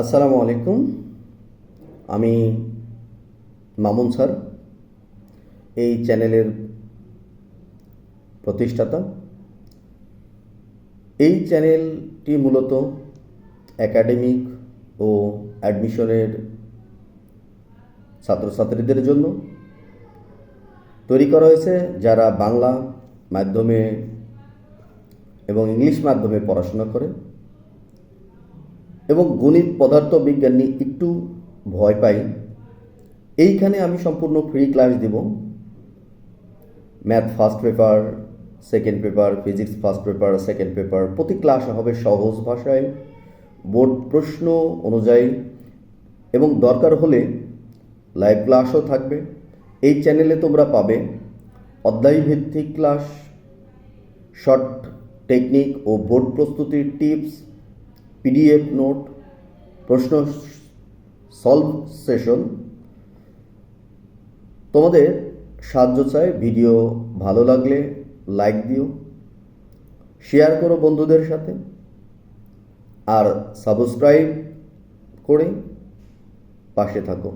আসসালামু আলাইকুম। আমি মামুন স্যার। এই চ্যানেলের প্রতিষ্ঠাতা। এই চ্যানেলটি মূলত একাডেমিক ও অ্যাডমিশনের ছাত্রছাত্রীদের জন্য তৈরি করা হয়েছে, যারা বাংলা মাধ্যমে এবং ইংলিশ মাধ্যমে পড়াশোনা করে। এবং গণিত পদার্থ বিজ্ঞান নিয়ে একটু ভয় পাই। এইখানে আমি সম্পূর্ণ ফ্রি ক্লাস দেব। Math first paper second paper physics first paper second paper প্রতি ক্লাস হবে সহজ ভাষায়, বোর্ড প্রশ্ন অনুযায়ী, এবং দরকার হলে লাইভ ক্লাসও থাকবে। এই চ্যানেলে তোমরা পাবে অধ্যায়ভিত্তিক ক্লাস শর্ট টেকনিক ও বোর্ড প্রস্তুতির টিপস পিডিএফ নোট, প্রশ্ন সলভ সেশন। তোমাদের সাহায্য চাই, ভিডিও ভালো লাগলে লাইক দিও, শেয়ার করো বন্ধুদের সাথে, আর সাবস্ক্রাইব করে পাশে থাকো।